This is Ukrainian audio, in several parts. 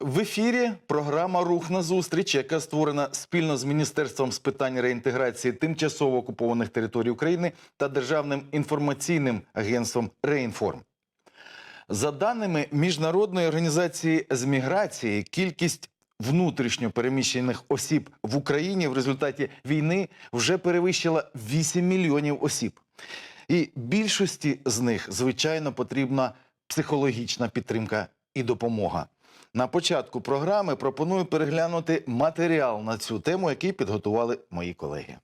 в ефірі. Програма Рух на зустріч, яка створена спільно з Міністерством з питань реінтеграції тимчасово окупованих територій України та Державним інформаційним агентством Реінформ. За даними міжнародної організації з міграції, кількість внутрішньо переміщених осіб в Україні в результаті війни вже перевищила 8 мільйонів осіб. І більшості з них, звичайно, потрібна психологічна підтримка і допомога. На початку програми пропоную переглянути матеріал на цю тему, який підготували мої колеги.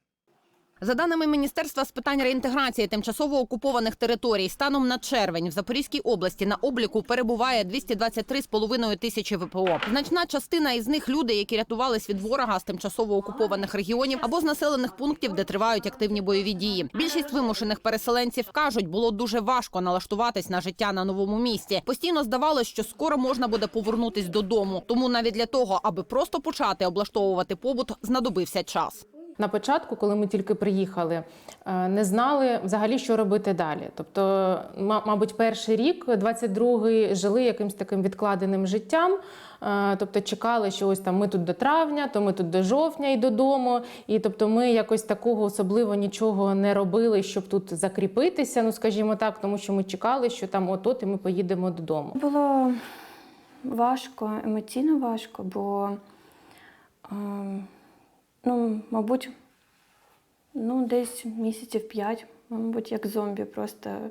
За даними Міністерства з питань реінтеграції тимчасово окупованих територій, станом на червень в Запорізькій області на обліку перебуває 223,5 тисячі ВПО. Значна частина із них люди, які рятувались від ворога з тимчасово окупованих регіонів або з населених пунктів, де тривають активні бойові дії. Більшість вимушених переселенців кажуть, було дуже важко налаштуватись на життя на новому місці. Постійно здавалось, що скоро можна буде повернутись додому. Тому навіть для того, аби просто почати облаштовувати побут, знадобився час. На початку, коли ми тільки приїхали, е, не знали взагалі, що робити далі. Тобто, мабуть, перший рік, 22-й, жили якимось таким відкладеним життям. Е, Тобто чекали, що ось там ми тут до травня, то ми тут до жовтня і додому. І тобто ми якось такого особливо нічого не робили, щоб тут закріпитися, ну скажімо так, тому що ми чекали, що там от-от і ми поїдемо додому. Було важко, емоційно важко, бо, е, ну, мабуть, ну, десь місяців п'ять, мабуть, як зомбі, просто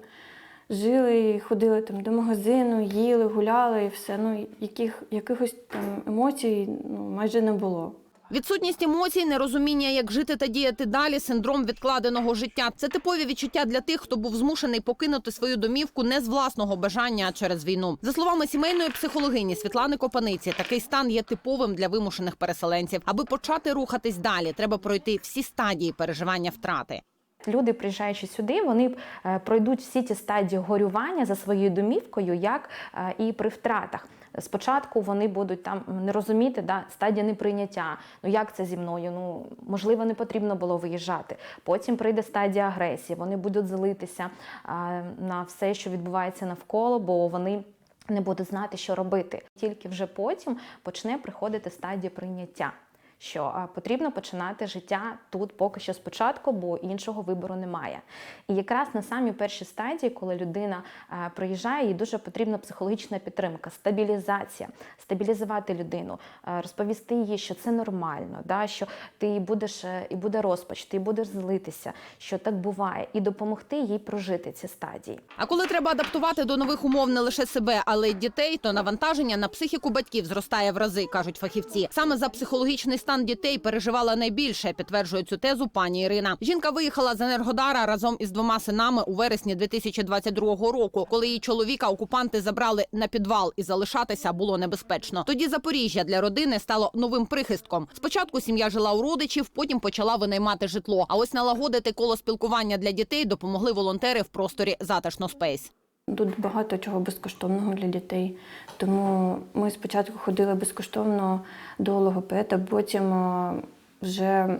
жили, ходили там до магазину, їли, гуляли і все. Ну, яких, якихось там емоцій ну, майже не було. Відсутність емоцій, нерозуміння, як жити та діяти далі, синдром відкладеного життя це типові відчуття для тих, хто був змушений покинути свою домівку не з власного бажання, а через війну. За словами сімейної психологині Світлани Копаниці, такий стан є типовим для вимушених переселенців. Аби почати рухатись далі, треба пройти всі стадії переживання втрати. Люди, приїжджаючи сюди, вони е, пройдуть всі ті стадії горювання за своєю домівкою, як е, і при втратах. Спочатку вони будуть там не розуміти, да, стадія неприйняття. Ну як це зі мною? Ну можливо, не потрібно було виїжджати. Потім прийде стадія агресії. Вони будуть злитися а, на все, що відбувається навколо, бо вони. Не будуть знати, що робити. Тільки вже потім почне приходити стадія прийняття що потрібно починати життя тут поки що спочатку, бо іншого вибору немає. І якраз на самій першій стадії, коли людина приїжджає, їй дуже потрібна психологічна підтримка, стабілізація, стабілізувати людину, розповісти їй, що це нормально, да, що ти будеш е, і буде розпач, ти будеш злитися, що так буває, і допомогти їй прожити ці стадії. А коли треба адаптувати до нових умов не лише себе, але й дітей, то навантаження на психіку батьків зростає в рази, кажуть фахівці. Саме за психологічний стан дітей переживала найбільше, підтверджує цю тезу пані Ірина. Жінка виїхала з Енергодара разом із двома синами у вересні 2022 року, коли її чоловіка окупанти забрали на підвал і залишатися було небезпечно. Тоді Запоріжжя для родини стало новим прихистком. Спочатку сім'я жила у родичів, потім почала винаймати житло. А ось налагодити коло спілкування для дітей допомогли волонтери в просторі затишно спейс. Тут багато чого безкоштовного для дітей. Тому ми спочатку ходили безкоштовно до логопеда, потім вже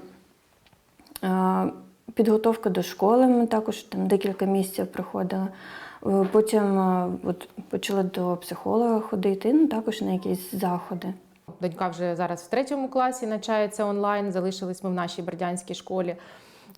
підготовка до школи. Ми також там декілька місяців приходили. Е, Потім от, почали до психолога ходити, ну також на якісь заходи. Донька вже зараз в третьому класі навчається онлайн. Залишились ми в нашій бердянській школі.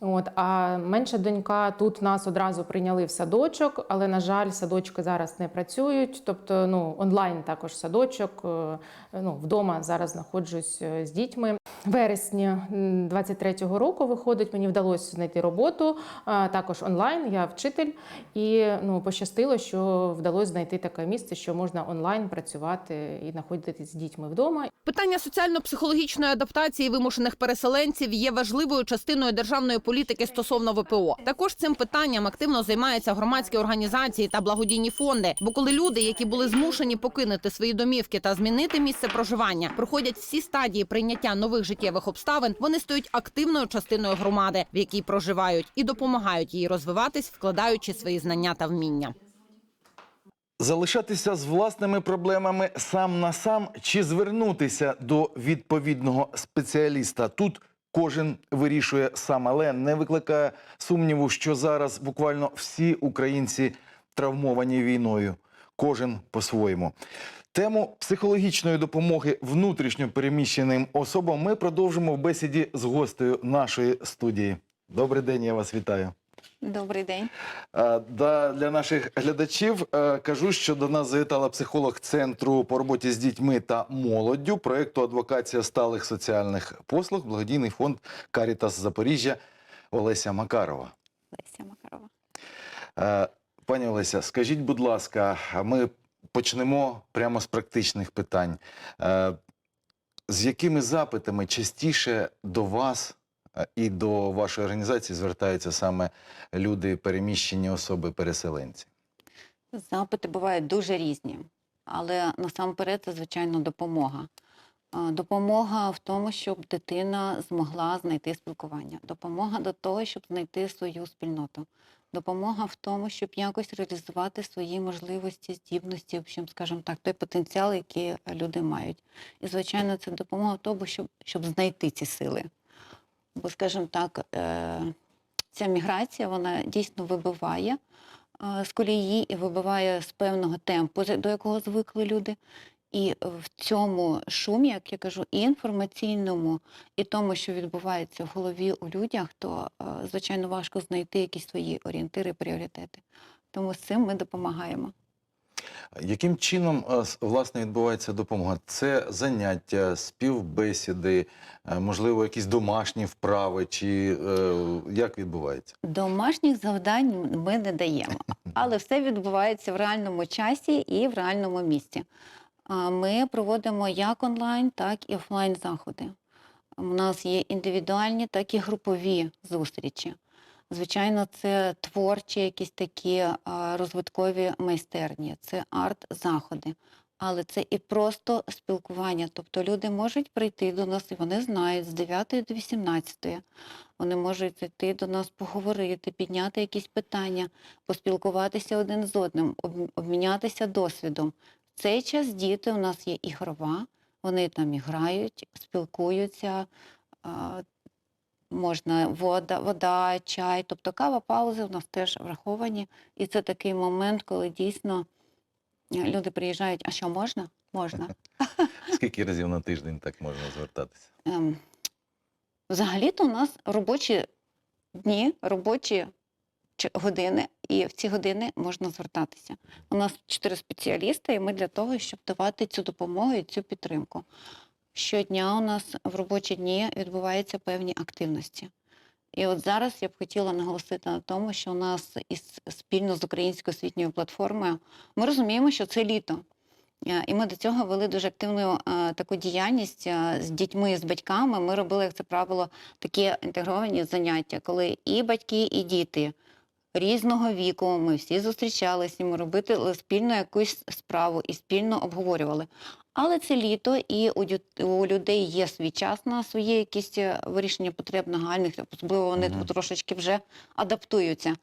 От, а менша донька тут нас одразу прийняли в садочок, але на жаль, садочки зараз не працюють. Тобто, ну онлайн також садочок. е, Ну вдома зараз знаходжусь е, з дітьми. Вересні м, 23-го року виходить, мені вдалося знайти роботу. Також онлайн. Я вчитель, і ну пощастило, що вдалося знайти таке місце, що можна онлайн працювати і знаходитись з дітьми вдома. Питання соціально-психологічної адаптації вимушених переселенців є важливою частиною державної політики стосовно ВПО. Також цим питанням активно займаються громадські організації та благодійні фонди. Бо коли люди, які були змушені покинути свої домівки та змінити місце проживання, проходять всі стадії прийняття нових життєвих обставин, вони стають активною частиною громади, в якій проживають, і допомагають їй розвиватись, вкладаючи свої знання та вміння. Залишатися з власними проблемами сам на сам чи звернутися до відповідного спеціаліста. Тут кожен вирішує сам, але не викликає сумніву, що зараз буквально всі українці травмовані війною. Кожен по-своєму. Тему психологічної допомоги внутрішньо переміщеним особам ми продовжимо в бесіді з гостею нашої студії. Добрий день, я вас вітаю. Добрий день. Е, для наших глядачів е, кажу, що до нас завітала психолог центру по роботі з дітьми та молоддю проєкту Адвокація сталих соціальних послуг, благодійний фонд Карітас Запоріжжя Олеся Макарова. Леся Макарова. Е, Пані Олеся, скажіть, будь ласка, ми почнемо прямо з практичних питань. Е, З якими запитами частіше до вас е, і до вашої організації звертаються саме люди, переміщені особи, переселенці? Запити бувають дуже різні, але насамперед це, звичайно, допомога. Допомога в тому, щоб дитина змогла знайти спілкування. Допомога до того, щоб знайти свою спільноту. Допомога в тому, щоб якось реалізувати свої можливості, здібності, в общем, скажімо так, той потенціал, який люди мають. І, звичайно, це допомога в тому, щоб, щоб знайти ці сили. Бо, скажімо так, е, ця міграція вона дійсно вибиває е, з колії і вибиває з певного темпу, до якого звикли люди. І в цьому шумі, як я кажу, і інформаційному, і тому, що відбувається в голові у людях, то е, звичайно важко знайти якісь свої орієнтири, пріоритети. Тому з цим ми допомагаємо. Яким чином е, власне відбувається допомога? Це заняття, співбесіди, е, можливо, якісь домашні вправи, чи е, як відбувається? Домашніх завдань ми не даємо, але все відбувається в реальному часі і в реальному місці. Ми проводимо як онлайн, так і офлайн заходи. У нас є індивідуальні, так і групові зустрічі. Звичайно, це творчі якісь такі розвиткові майстерні, це арт-заходи. Але це і просто спілкування. Тобто люди можуть прийти до нас, і вони знають з 9 до 18. Вони можуть зайти до нас поговорити, підняти якісь питання, поспілкуватися один з одним, обмінятися досвідом. В цей час діти у нас є ігрова, вони там і грають, спілкуються. Можна вода, вода, чай, тобто кава, паузи у нас теж враховані. І це такий момент, коли дійсно е, люди приїжджають, а що можна? Можна. Скільки разів на тиждень так можна звертатися? Ем, Взагалі-то у нас робочі дні, робочі години, і в ці години можна звертатися. У нас чотири спеціалісти, і ми для того, щоб давати цю допомогу і цю підтримку. Щодня у нас в робочі дні відбуваються певні активності. І от зараз я б хотіла наголосити на тому, що у нас із спільно з українською освітньою платформою ми розуміємо, що це літо. Е, І ми до цього вели дуже активну е, таку діяльність е, з дітьми, з батьками. Ми робили, як це правило, такі інтегровані заняття, коли і батьки, і діти різного віку, ми всі зустрічалися, і ми робили спільно якусь справу і спільно обговорювали. Але це літо, і у, людей є свій час на свої якісь е, вирішення потреб нагальних, особливо вони Мгм. трошечки вже адаптуються.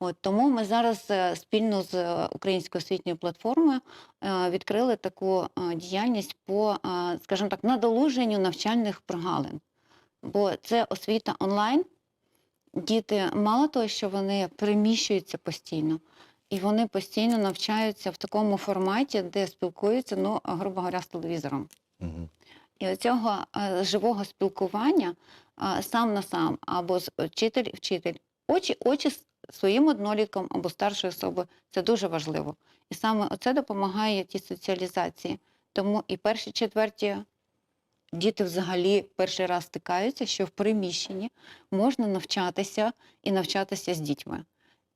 От тому ми зараз е, спільно з е, українською освітньою платформою е, відкрили таку е, діяльність по, е, скажімо так, надолуженню навчальних прогалин. Бо це освіта онлайн. Діти мало того, що вони переміщуються постійно, і вони постійно навчаються в такому форматі, де спілкуються, ну, грубо говоря, з телевізором. Мгм. І оцього е, живого спілкування е, сам на сам, або з вчитель вчитель, очі очі з своїм однолітком або старшою особою, це дуже важливо. І саме оце допомагає тій соціалізації. Тому і перші четверті діти взагалі перший раз стикаються, що в приміщенні можна навчатися і навчатися з дітьми,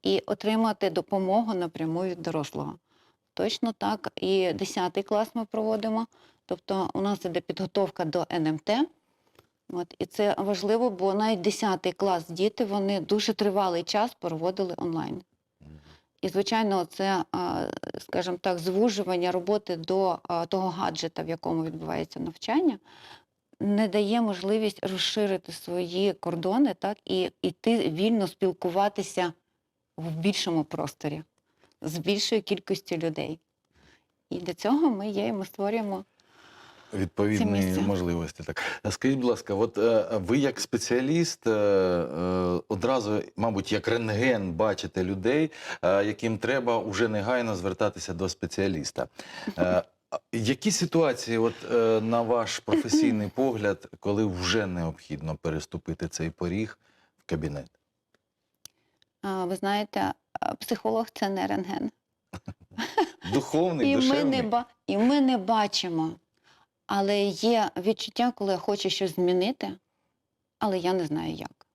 і отримати допомогу напряму від дорослого. Точно так, і 10 клас ми проводимо. Тобто у нас іде підготовка до НМТ. От, і це важливо, бо навіть 10 клас діти вони дуже тривалий час проводили онлайн. І, звичайно, це, скажімо так, звужування роботи до того гаджета, в якому відбувається навчання, не дає можливість розширити свої кордони так, і йти вільно спілкуватися в більшому просторі з більшою кількістю людей. І для цього ми є, і ми створюємо Відповідні можливості. Так. Скажіть, будь ласка, от е, ви як спеціаліст е, е, одразу, мабуть, як рентген бачите людей, яким треба уже негайно звертатися до спеціаліста. Які ситуації, от на ваш професійний погляд, коли вже необхідно переступити цей поріг в кабінет? Ви знаєте, психолог це не рентген. Духовний, І ми, не і ми не бачимо. Але є відчуття, коли я хочу щось змінити, але я не знаю як.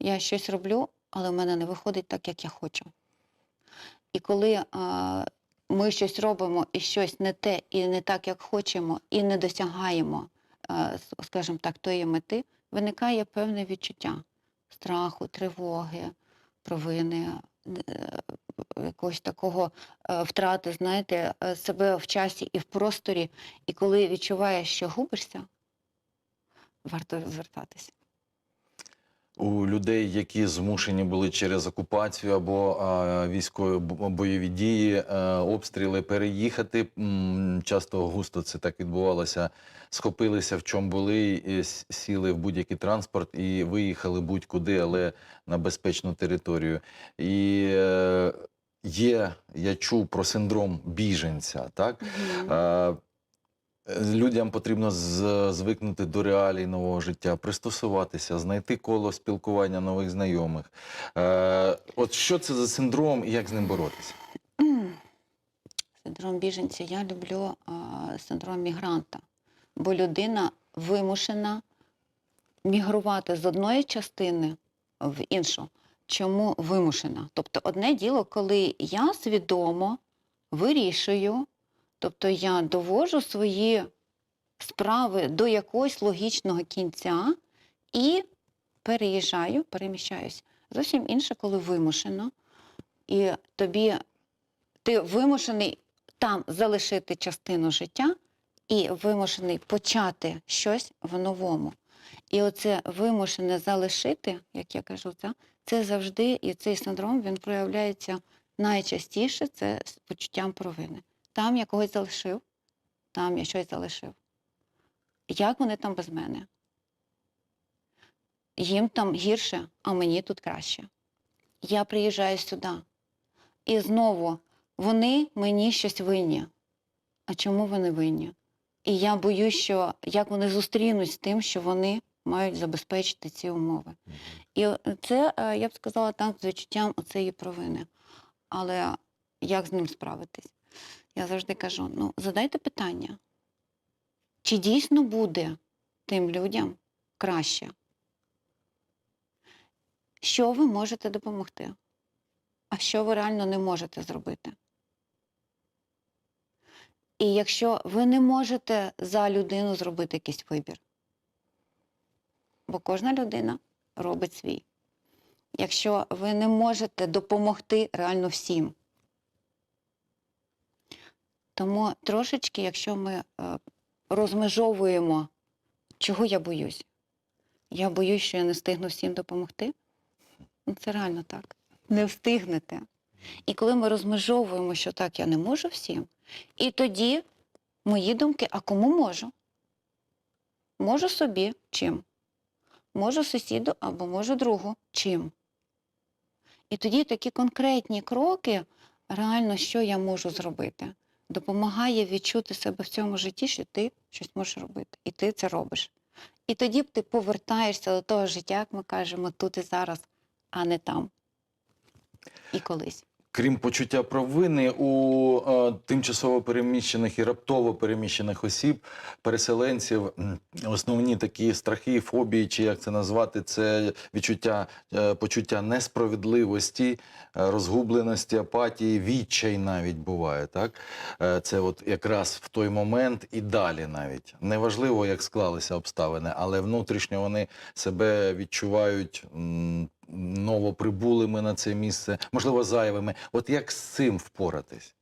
Я щось роблю, але в мене не виходить так, як я хочу. І коли а, ми щось робимо і щось не те, і не так, як хочемо, і не досягаємо, а, скажімо так, тої мети, виникає певне відчуття страху, тривоги, провини, якогось такого е, втрати, знаєте, е, себе в часі і в просторі. І коли відчуваєш, що губишся, варто звертатися. У людей, які змушені були через окупацію або військові бойові дії, е, обстріли переїхати. Часто густо це так відбувалося. Схопилися в чому були, і сіли в будь-який транспорт і виїхали будь-куди, але на безпечну територію. І е, є, я чув про синдром біженця, так? Е, Людям потрібно звикнути до реалій нового життя, пристосуватися, знайти коло спілкування нових знайомих. Е, от що це за синдром і як з ним боротися? Синдром біженця я люблю а, синдром мігранта, бо людина вимушена мігрувати з одної частини в іншу. Чому вимушена? Тобто, одне діло, коли я свідомо вирішую, тобто я довожу свої справи до якогось логічного кінця і переїжджаю, переміщаюсь. Зовсім інше, коли вимушено, і тобі ти вимушений там залишити частину життя і вимушений почати щось в новому. І оце вимушене залишити, як я кажу, це, це завжди, і цей синдром він проявляється найчастіше це з почуттям провини. Там я когось залишив, там я щось залишив. Як вони там без мене? Їм там гірше, а мені тут краще. Я приїжджаю сюди. І знову вони мені щось винні. А чому вони винні? І я боюсь, що як вони зустрінуть з тим, що вони мають забезпечити ці умови. І це, е, я б сказала, так, з відчуттям оцеї провини. Але як з ним справитись? Я завжди кажу: ну, задайте питання, чи дійсно буде тим людям краще? Що ви можете допомогти? а що ви реально не можете зробити. І якщо ви не можете за людину зробити якийсь вибір, бо кожна людина робить свій. Якщо ви не можете допомогти реально всім, тому трошечки, якщо ми е, розмежовуємо, чого я боюсь, я боюсь, що я не встигну всім допомогти, ну це реально так не встигнете. І коли ми розмежовуємо, що так, я не можу всім, і тоді мої думки, а кому можу? Можу собі чим? Можу сусіду або можу другу чим? І тоді такі конкретні кроки, реально, що я можу зробити, допомагає відчути себе в цьому житті, що ти щось можеш робити, і ти це робиш. І тоді ти повертаєшся до того життя, як ми кажемо, тут і зараз, а не там і колись. Крім почуття провини, у е, тимчасово переміщених і раптово переміщених осіб, переселенців, основні такі страхи, фобії, чи як це назвати, це відчуття, е, почуття несправедливості, е, розгубленості, апатії, відчай навіть буває. Так? Е, Це от якраз в той момент і далі навіть. Неважливо, як склалися обставини, але внутрішньо вони себе відчувають м, новоприбулими на це місце, можливо, зайвими. От як з цим впоратись?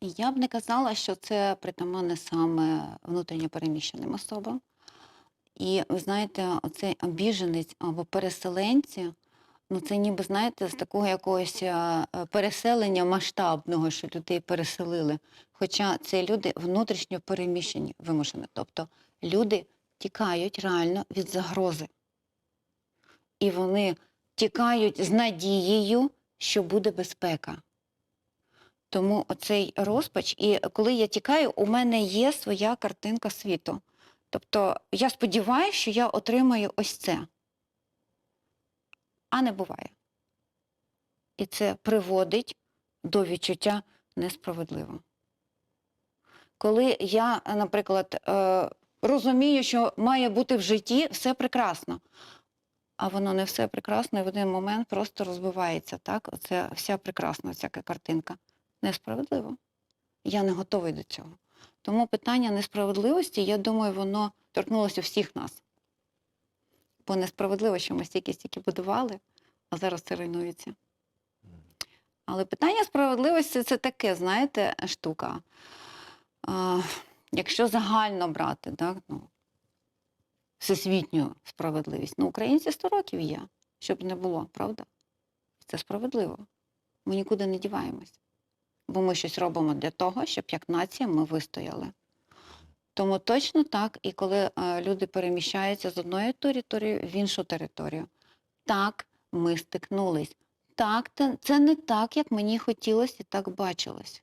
Я б не казала, що це притаманне саме внутрішньо переміщеним особам. І ви знаєте, оцей біженець або переселенці, ну це ніби, знаєте, з такого якогось е, переселення масштабного, що людей переселили. Хоча це люди внутрішньо переміщені, вимушені. Тобто люди тікають реально від загрози. І вони тікають з надією, що буде безпека. Тому оцей розпач, і коли я тікаю, у мене є своя картинка світу. Тобто я сподіваюся, що я отримаю ось це. А не буває. І це приводить до відчуття несправедливо. Коли я, наприклад, е, розумію, що має бути в житті все прекрасно, а воно не все прекрасно, і в один момент просто розбивається. Так? Оце вся прекрасна ця картинка несправедливо. Я не готовий до цього. Тому питання несправедливості, я думаю, воно торкнулося всіх нас. Бо несправедливо, що ми стільки-стільки будували, а зараз це руйнується. Але питання справедливості це таке, знаєте, штука. А, якщо загально брати, так, ну, всесвітню справедливість, ну, українці 100 років є, щоб не було, правда? Це справедливо. Ми нікуди не діваємось бо ми щось робимо для того, щоб як нація ми вистояли. Тому точно так, і коли е, люди переміщаються з одної території в іншу територію, так ми стикнулись. Так, це не так, як мені хотілося і так бачилось.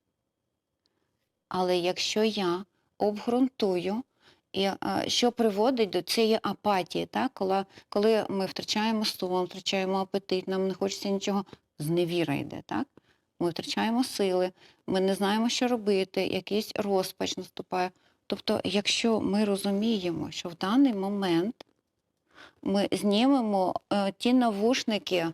Але якщо я обґрунтую, і е, що приводить до цієї апатії, так? коли, коли ми втрачаємо сон, втрачаємо апетит, нам не хочеться нічого, зневіра йде, так? Ми втрачаємо сили, ми не знаємо, що робити, якийсь розпач наступає. Тобто, якщо ми розуміємо, що в даний момент ми знімемо е, ті навушники,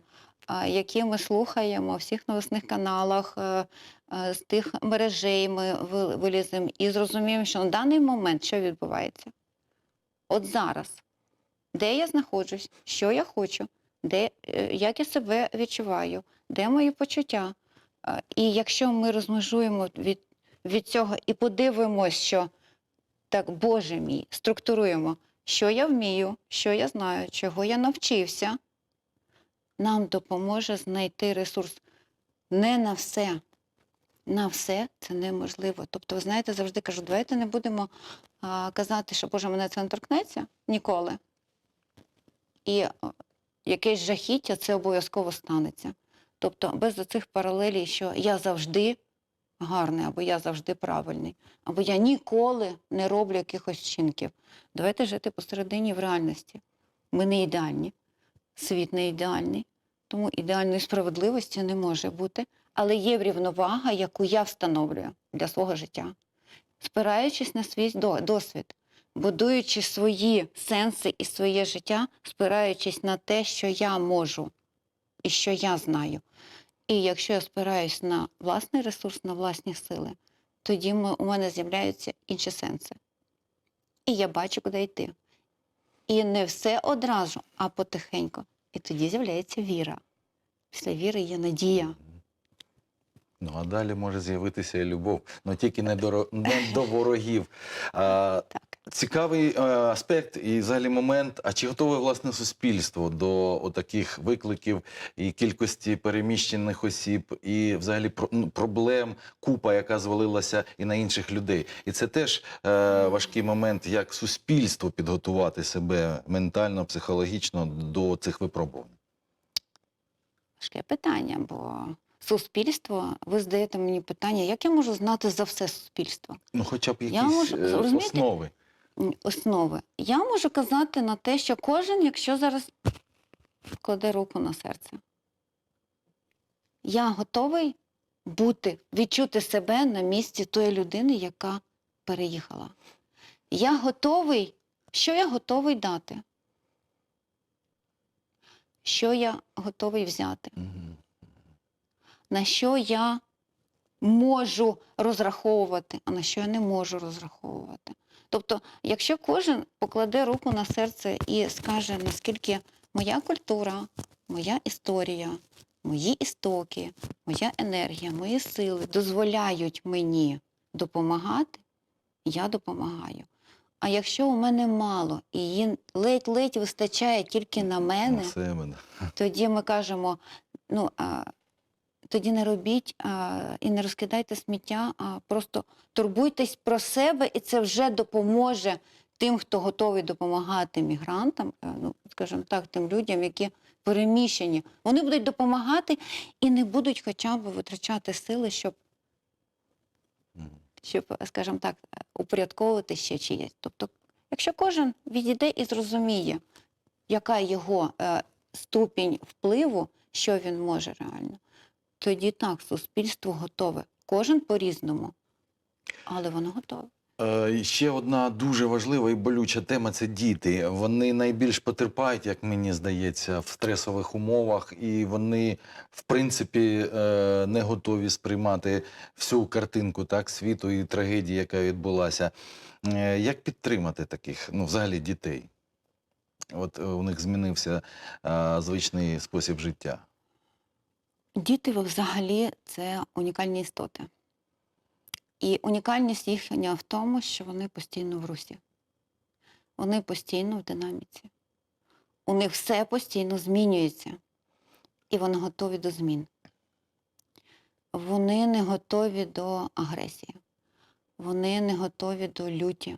які ми слухаємо в всіх новосних каналах, е, е, з тих мережей ми виліземо і зрозуміємо, що на даний момент що відбувається. От зараз, де я знаходжусь, що я хочу, де, е, як я себе відчуваю, де мої почуття. І якщо ми розмежуємо від, від цього і подивимось, що так, Боже мій, структуруємо, що я вмію, що я знаю, чого я навчився, нам допоможе знайти ресурс не на все. На все це неможливо. Тобто, ви знаєте, завжди кажу, давайте не будемо а, казати, що Боже, мене це не торкнеться ніколи. І якесь жахіття це обов'язково станеться. Тобто без оцих паралелей, що я завжди гарний, або я завжди правильний, або я ніколи не роблю якихось вчинків. Давайте жити посередині в реальності. Ми не ідеальні, світ не ідеальний, тому ідеальної справедливості не може бути, але є врівновага, яку я встановлюю для свого життя, спираючись на свій досвід, будуючи свої сенси і своє життя, спираючись на те, що я можу і що я знаю. І якщо я спираюсь на власний ресурс, на власні сили, тоді у мене з'являються інші сенси. І я бачу, куди йти. І не все одразу, а потихеньку. І тоді з'являється віра. Після віри є надія. Ну а далі може з'явитися і любов, але тільки не до, не до ворогів. А, Так. Цікавий е, аспект і взагалі момент. А чи готове власне суспільство до таких викликів і кількості переміщених осіб, і взагалі про- ну, проблем, купа, яка звалилася і на інших людей? І це теж е, важкий момент, як суспільство підготувати себе ментально, психологічно до цих випробувань. Важке питання, бо суспільство, ви задаєте мені питання, як я можу знати за все суспільство? Ну, хоча б Я якісь можу- е, основи. Основи. Я можу казати на те, що кожен, якщо зараз кладе руку на серце, я готовий бути, відчути себе на місці тої людини, яка переїхала. Я готовий, що я готовий дати? Що я готовий взяти? На що я можу розраховувати, а на що я не можу розраховувати. Тобто, якщо кожен покладе руку на серце і скаже, наскільки моя культура, моя історія, мої істоки, моя енергія, мої сили дозволяють мені допомагати, я допомагаю. А якщо у мене мало і її ледь-ледь вистачає тільки на мене, На тоді ми кажемо: ну а тоді не робіть а, і не розкидайте сміття, а просто турбуйтесь про себе, і це вже допоможе тим, хто готовий допомагати мігрантам, е, ну скажімо так, тим людям, які переміщені. Вони будуть допомагати і не будуть хоча б витрачати сили, щоб, щоб, скажімо так, упорядковувати ще чиєсь. Тобто, якщо кожен відійде і зрозуміє, яка його е, ступінь впливу, що він може реально, тоді так, суспільство готове. Кожен по-різному, але воно готове. Е, Ще одна дуже важлива і болюча тема це діти. Вони найбільш потерпають, як мені здається, в стресових умовах, і вони, в принципі, е, не готові сприймати всю картинку так, світу і трагедії, яка відбулася. Е, Як підтримати таких, ну, взагалі, дітей? От у них змінився звичний спосіб життя. Діти взагалі це унікальні істоти. І унікальність їхня в тому, що вони постійно в русі. Вони постійно в динаміці. У них все постійно змінюється. І вони готові до змін. Вони не готові до агресії. Вони не готові до люті.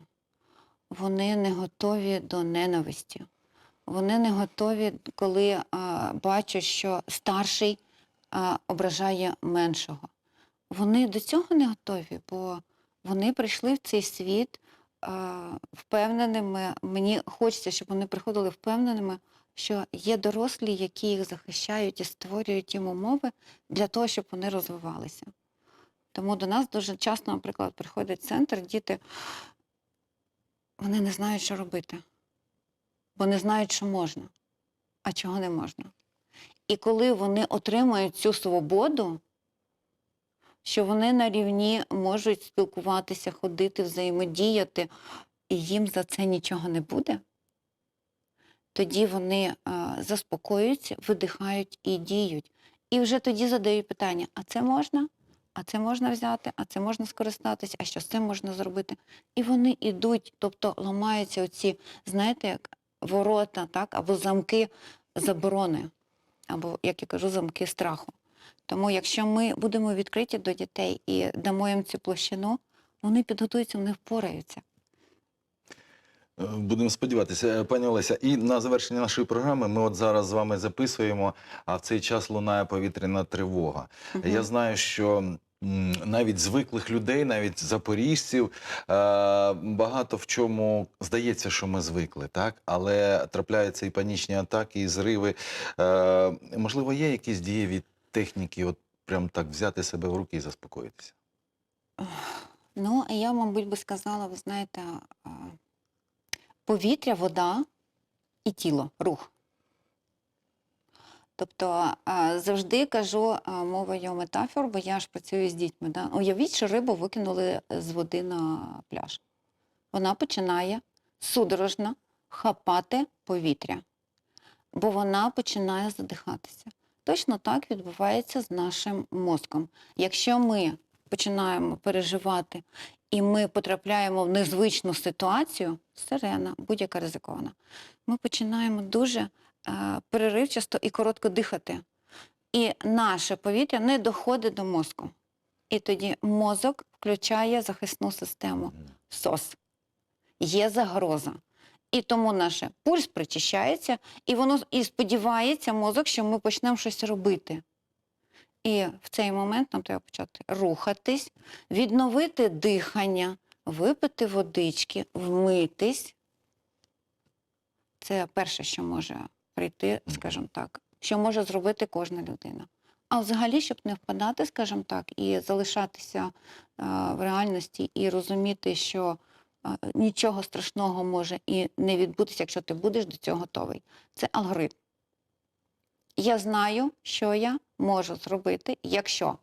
Вони не готові до ненависті. Вони не готові, коли а, бачать, що старший ображає меншого. Вони до цього не готові, бо вони прийшли в цей світ впевненими. Мені хочеться, щоб вони приходили впевненими, що є дорослі, які їх захищають і створюють їм умови для того, щоб вони розвивалися. Тому до нас дуже часто, наприклад, приходить центр, діти вони не знають, що робити, бо не знають, що можна, а чого не можна. І коли вони отримають цю свободу, що вони на рівні можуть спілкуватися, ходити, взаємодіяти, і їм за це нічого не буде, тоді вони заспокоюються, видихають і діють. І вже тоді задають питання: а це можна? А це можна взяти, а це можна скористатись, а що з цим можна зробити? І вони йдуть, тобто ламаються оці, знаєте, як ворота, так, або замки заборони, або, як я кажу, замки страху. Тому якщо ми будемо відкриті до дітей і дамо їм цю площину, вони підготуються, вони впораються. Е, Будемо сподіватися, Е, пані Олеся. І на завершення нашої програми ми от зараз з вами записуємо, а в цей час лунає повітряна тривога. Угу. Я знаю, що навіть звиклих людей, навіть запоріжців, е, багато в чому здається, що ми звикли, так? Але трапляються і панічні атаки, і зриви. Е, можливо, є якісь дієві техніки, от прям так взяти себе в руки і заспокоїтися. Ну, я, мабуть, би сказала, ви знаєте, повітря, вода і тіло, рух. Тобто завжди кажу мовою метафор, бо я ж працюю з дітьми. Да? Уявіть, що рибу викинули з води на пляж. Вона починає судорожно хапати повітря, бо вона починає задихатися. Точно так відбувається з нашим мозком. Якщо ми починаємо переживати і ми потрапляємо в незвичну ситуацію, сирена, будь-яка ризикована, ми починаємо дуже е, переривчасто і коротко дихати. І наше повітря не доходить до мозку. І тоді мозок включає захисну систему СОС. Є загроза. І тому наш пульс причищається, і воно і сподівається мозок, що ми почнемо щось робити. І в цей момент нам треба почати рухатись, відновити дихання, випити водички, вмитись. Це перше, що може прийти, скажімо так, що може зробити кожна людина. А взагалі, щоб не впадати, скажімо так, і залишатися е, в реальності, і розуміти, що е, нічого страшного може і не відбутися, якщо ти будеш до цього готовий. Це алгоритм. Я знаю, що я можу зробити, якщо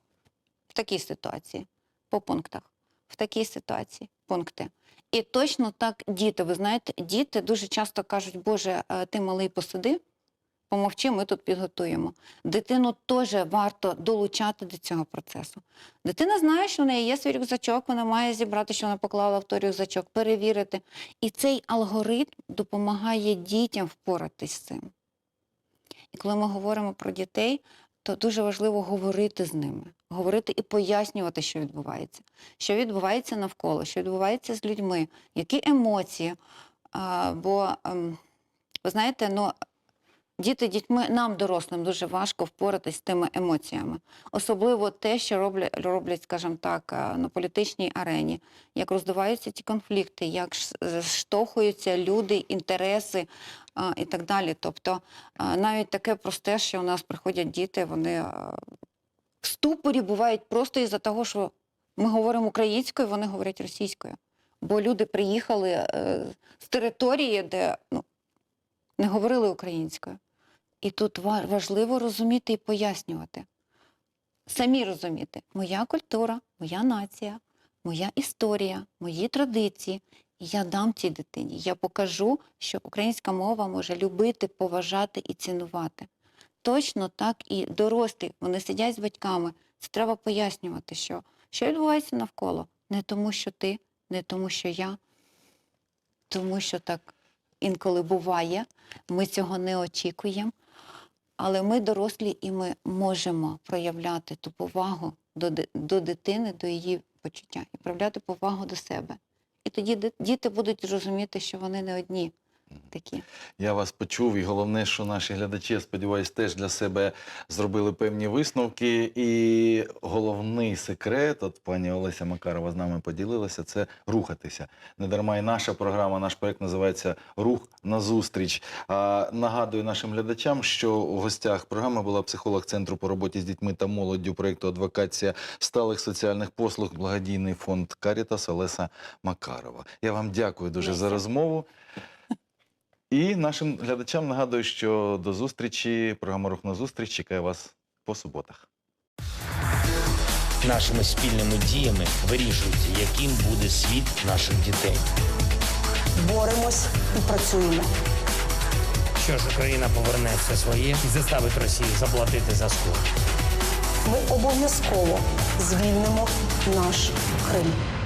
в такій ситуації по пунктах, в такій ситуації пункти. І точно так діти, ви знаєте, діти дуже часто кажуть, Боже, е, ти малий посиди, помовчи, ми тут підготуємо. Дитину теж варто долучати до цього процесу. Дитина знає, що в неї є свій рюкзачок, вона має зібрати, що вона поклала в той рюкзачок, перевірити. І цей алгоритм допомагає дітям впоратись з цим. І коли ми говоримо про дітей, то дуже важливо говорити з ними, говорити і пояснювати, що відбувається, що відбувається навколо, що відбувається з людьми, які емоції. А, бо, ем, ви знаєте, ну, діти дітьми, нам, дорослим, дуже важко впоратись з тими емоціями. Особливо те, що роблять, роблять скажімо так, е, на політичній арені, як роздуваються ті конфлікти, як штовхуються люди, інтереси а, і так далі. Тобто а, навіть таке просте, що у нас приходять діти, вони а, в ступорі бувають просто із-за того, що ми говоримо українською, вони говорять російською. Бо люди приїхали е, з території, де ну, не говорили українською. І тут ва- важливо розуміти і пояснювати. Самі розуміти, моя культура, моя нація, моя історія, мої традиції. Я дам цій дитині. Я покажу, що українська мова може любити, поважати і цінувати. Точно так і дорослі, вони сидять з батьками. Це треба пояснювати, що, що відбувається навколо. Не тому, що ти, не тому, що я, тому що так інколи буває, ми цього не очікуємо. Але ми дорослі і ми можемо проявляти ту повагу до, до дитини, до її почуття, і проявляти повагу до себе. І тоді діти будуть розуміти, що вони не одні такі. Я вас почув, і головне, що наші глядачі, я сподіваюся, теж для себе зробили певні висновки. І головний секрет, от пані Олеся Макарова з нами поділилася, це рухатися. Не дарма і наша програма, наш проект називається Рух на зустріч. А, нагадую нашим глядачам, що у гостях програми була психолог центру по роботі з дітьми та молоддю проекту Адвокація сталих соціальних послуг, благодійний фонд Карітас Олеса Макарова. Я вам дякую дуже за розмову. І нашим глядачам нагадую, що до зустрічі. Програма Рух на зустріч чекає вас по суботах. Нашими спільними діями вирішується, яким буде світ наших дітей. Боремось і працюємо. Що ж Україна поверне все своє і заставить Росію заплатити за скор. Ми обов'язково звільнимо наш Крим.